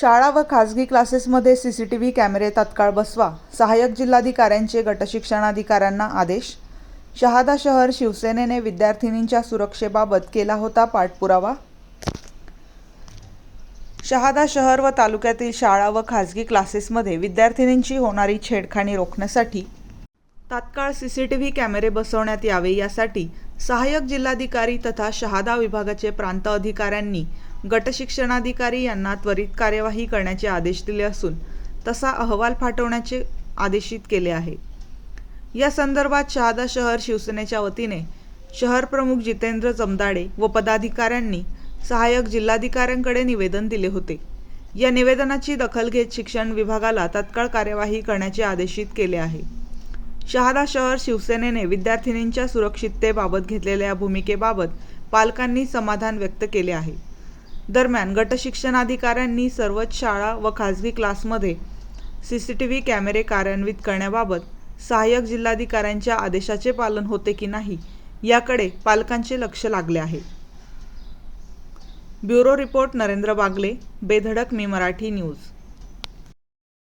शाळा व खासगी क्लासेसमध्ये सी सी टी व्ही कॅमेरे तात्काळ बसवा. सहाय्यक जिल्हाधिकाऱ्यांचे गटशिक्षणाधिकाऱ्यांना आदेश. शहादा शहर शिवसेनेने विद्यार्थिनींच्या सुरक्षेबाबत केला होता पाठपुरावा. शहादा शहर व तालुक्यातील शाळा व खासगी क्लासेसमध्ये विद्यार्थिनींची होणारी छेडखानी रोखण्यासाठी तात्काळ सी सी टी व्ही कॅमेरे बसवण्यात यावे यासाठी सहाय्यक जिल्हाधिकारी तथा शहादा विभागाचे प्रांत अधिकाऱ्यांनी गटशिक्षणाधिकारी यांना त्वरित कार्यवाही करण्याचे आदेश दिले असून तसा अहवाल पाठवण्याचे आदेशित केले आहे. या संदर्भात शहादा शहर शिवसेनेच्या वतीने शहर प्रमुख जितेंद्र जमदाडे व पदाधिकाऱ्यांनी सहाय्यक जिल्हाधिकाऱ्यांकडे निवेदन दिले होते. या निवेदनाची दखल घेत शिक्षण विभागाला तत्काळ कार्यवाही करण्याचे आदेशित केले आहे. शहादा शहर शिवसेनेने विद्यार्थिनींच्या सुरक्षिततेबाबत घेतलेल्या भूमिकेबाबत पालकांनी समाधान व्यक्त केले आहे. दरम्यान गटशिक्षणाधिकाऱ्यांनी सर्वच शाळा व खाजगी क्लासमध्ये सी सी टी व्ही कॅमेरे कार्यान्वित करण्याबाबत सहाय्यक जिल्हाधिकाऱ्यांच्या आदेशाचे पालन होते की नाही याकडे पालकांचे लक्ष लागले आहे. Bureau report Narendra Bagle Bedhadak Mi Marathi news.